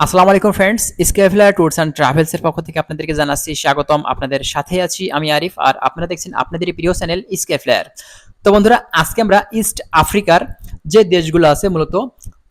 আসসালামু আলাইকুম friends sky flyer tours and ট্রাভেলসের পক্ষ থেকে আপনাদেরকে জানাচ্ছি স্বাগতম। আপনাদের সাথে আছি আমি আরিফ আর আপনারা দেখছেন আপনাদের প্রিয় চ্যানেল স্কেফলার তো বন্ধুরা, আজকে আমরা ইস্ট আফ্রিকার যে দেশগুলো আছে মূলত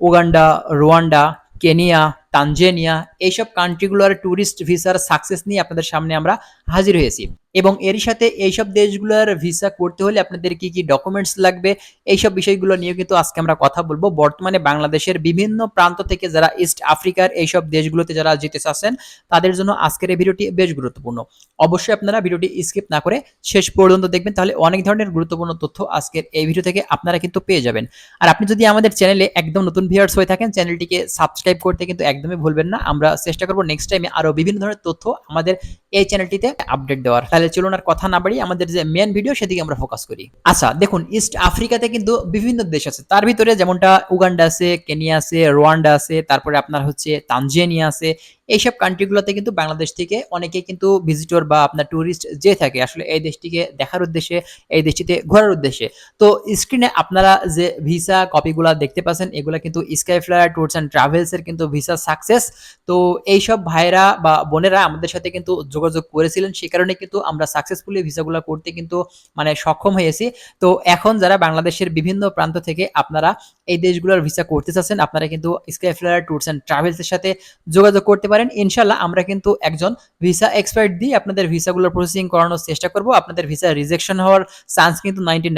উগান্ডা রুয়ান্ডা কেনিয়া তানজেনিয়া, এইসব কান্ট্রিগুলোর ট্যুরিস্ট ভিসার সাকসেস নিয়ে আপনাদের সামনে আমরা হাজির হয়েছি। এবং এরই সাথে এইসব দেশগুলোর ভিসা করতে হলে আপনাদের কি কি ডকুমেন্টস লাগবে, এইসব বিষয়গুলো নিয়ে কিন্তু আজকে আমরা কথা বলব। বর্তমানে বাংলাদেশের বিভিন্ন প্রান্ত থেকে যারা ইস্ট আফ্রিকার এইসব দেশগুলোতে যারা যেতে চাচ্ছেন, তাদের জন্য আজকের এই ভিডিওটি বেশ গুরুত্বপূর্ণ। অবশ্যই আপনারা ভিডিওটি স্কিপ না করে শেষ পর্যন্ত দেখবেন, তাহলে অনেক ধরনের গুরুত্বপূর্ণ তথ্য আজকের এই ভিডিও থেকে আপনারা কিন্তু পেয়ে যাবেন। আর আপনি যদি আমাদের চ্যানেলে একদম নতুন ভিউয়ার্স হয়ে থাকেন চ্যানেলটিকে সাবস্ক্রাইব করতে কিন্তু একদমই ভুলবেন না। আমরা চেষ্টা করব নেক্সট টাইমে আরও বিভিন্ন ধরনের তথ্য আমাদের এই চ্যানেলটিতে আপডেট দেওয়ার। তাহলে চলুন আর কথা না বাড়ি আমাদের যে মেন ভিডিও সেদিকে আমরা ফোকাস করি। আচ্ছা দেখুন ইস্ট আফ্রিকাতে কিন্তু বিভিন্ন দেশ আছে। তার ভিতরে যেমনটা উগান্ডা আছে কেনিয়া আছে রোয়ান্ডা আছে, তারপরে আপনার হচ্ছে তানজেনিয়া আছে এইসব কান্ট্রিগুলোতে কিন্তু বাংলাদেশ থেকে অনেকে কিন্তু ভিজিটর বা আপনার ট্যুরিস্ট যে থাকে, আসলে এই দেশটিকে দেখার উদ্দেশ্যে, এই দেশটিতে ঘোরার উদ্দেশ্যে। তো স্ক্রিনে আপনারা যে ভিসা কপিগুলো দেখতে পাচ্ছেন, এগুলো কিন্তু স্কাই ফ্লায়ার ট্যুরস অ্যান্ড ট্রাভেলসের কিন্তু ভিসা সাকসেস তো এইসব ভাইরা বা বোনেরা আমাদের সাথে কিন্তু যোগাযোগ করেছিলেন সেই কারণে কিন্তু আমরা সাকসেসফুলি ভিসাগুলো করতে কিন্তু মানে সক্ষম হয়েছি। তো এখন যারা বাংলাদেশের বিভিন্ন প্রান্ত থেকে আপনারা এই দেশগুলোর ভিসা করতে চাচ্ছেন, আপনারা কিন্তু স্কাই ফ্লায়ার ট্যুরস অ্যান্ড ট্রাভেলসের সাথে যোগাযোগ করতে পারেন। ইনশাল্লাহ আমরা কিন্তু একজন ভিসা এক্সপার্ট দিয়ে আপনাদের ভিসাগুলো প্রসেসিং করানোর চেষ্টা করব। আপনাদের ভিসা রিজেকশন হওয়ার চান্স কিন্তু নাইনটি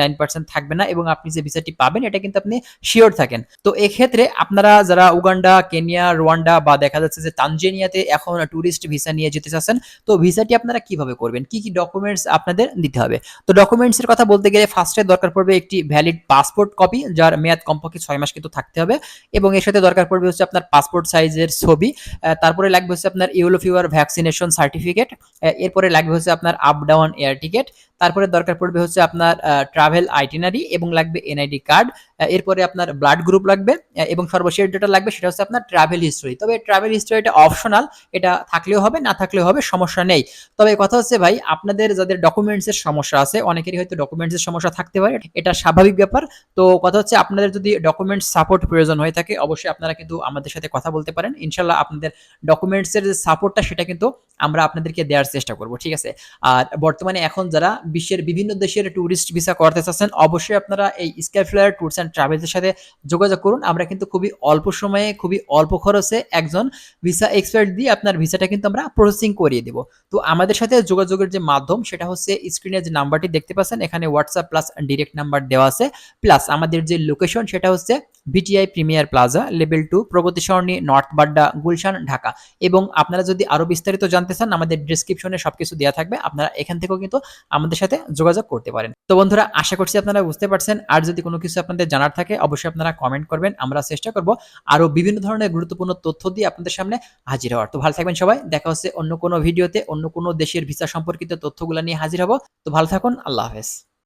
থাকবে না এবং আপনি যে ভিসাটি পাবেন এটা কিন্তু আপনি শিওর থাকেন। তো এক্ষেত্রে আপনারা যারা উগান্ডা কেনিয়া রোয়ান্ডা বা দেখা যাচ্ছে যে তানজেনিয়াতে এখন ট্যুরিস্ট ভিসা নিয়ে যেতে চাচ্ছেন তো ভিসাটি আপনারা কীভাবে করবেন? কি কি ডকুমেন্টস আপনাদের দিতে হবে? তো ডকুমেন্টস এর কথা বলতে গেলে ফার্স্টে দরকার পড়বে একটি ভ্যালিড পাসপোর্ট কপি যার মেয়াদ কমপক্ষে ছয় মাস কিন্তু থাকতে হবে এবং এর সাথে দরকার পড়বে হচ্ছে আপনার পাসপোর্ট সাইজের ছবি। আহ, তারপরে লাগবে হচ্ছে আপনার ইউলো ফিভার ভ্যাকসিনেশন সার্টিফিকেট এরপরে লাগবে হচ্ছে আপনার আপ ডাউন এয়ার টিকেট তারপরে দরকার পড়বে হচ্ছে আপনার ট্রাভেল আইটিনারি এবং লাগবে এনআইডি কার্ড এরপরে আপনার ব্লাড গ্রুপ লাগবে এবং সর্বশেষ যেটা লাগবে সেটা হচ্ছে আপনার ট্রাভেল হিস্ট্রি তবে ট্রাভেল হিস্ট্রি এটা অপশনাল এটা থাকলেও হবে, না থাকলেও হবে, সমস্যা নেই। তবে কথা হচ্ছে ভাই, আপনাদের যাদের ডকুমেন্টস এর সমস্যা আছে, অনেকেরই হয়তো ডকুমেন্টস এর সমস্যা থাকতে পারে, এটা স্বাভাবিক ব্যাপার। তো কথা হচ্ছে আপনাদের যদি ডকুমেন্টস সাপোর্ট প্রয়োজন হয়ে থাকে, অবশ্যই আপনারা কিন্তু আমাদের সাথে কথা বলতে পারেন। ইনশাল্লাহ আপনাদের ডকুমেন্টস এর যে সাপোর্টটা সেটা কিন্তু আমরা আপনাদেরকে দেওয়ার চেষ্টা করব, ঠিক আছে? আর বর্তমানে এখন যারা বিশ্বের বিভিন্ন দেশের ট্যুরিস্ট ভিসা করতে চাচ্ছেন, অবশ্যই আপনারা এই স্কাইফ্লায়ার ট্যুরস অ্যান্ড ট্রাভেলসের সাথে যোগাযোগ করুন। আমরা কিন্তু খুবই অল্প সময়ে, খুবই অল্প খরচে একজন ভিসা এক্সপার্ট দিয়ে আপনার ভিসাটা কিন্তু আমরা প্রসেসিং করিয়ে দেব। তো আমাদের সাথে যোগাযোগের যে মাধ্যম, সেটা হচ্ছে স্ক্রিনে যে নাম্বারটি দেখতে পাচ্ছেন, এখানে হোয়াটসঅ্যাপ প্লাস ডিরেক্ট নাম্বার দেওয়া আছে। প্লাস আমাদের যে লোকেশন সেটা হচ্ছে BTI premier plaza level two Pragati Sarani north Badda Gulshan Dhaka এবং আপনারা যদি আরও বিস্তারিত জানতে চান, আমাদের ডিসক্রিপশনে সবকিছু দেওয়া থাকবে। আপনারা এখান থেকেও কিন্তু আমাদের সাথে যোগাযোগ করতে পারেন। তো বন্ধুরা, আশা করছি আপনারা বুঝতে পারছেন। আর যদি কোনো কিছু আপনাদের জানার থাকে, অবশ্যই আপনারা কমেন্ট করবেন। আমরা চেষ্টা করব আরও বিভিন্ন ধরনের গুরুত্বপূর্ণ তথ্য দিয়ে আপনাদের সামনে হাজির হওয়ার। তো ভালো থাকবেন সবাই। দেখা হচ্ছে অন্য কোনো ভিডিওতে অন্য কোনো দেশের ভিসা সম্পর্কিত তথ্যগুলো নিয়ে হাজির হব। তো ভালো থাকুন। আল্লাহ হাফেজ।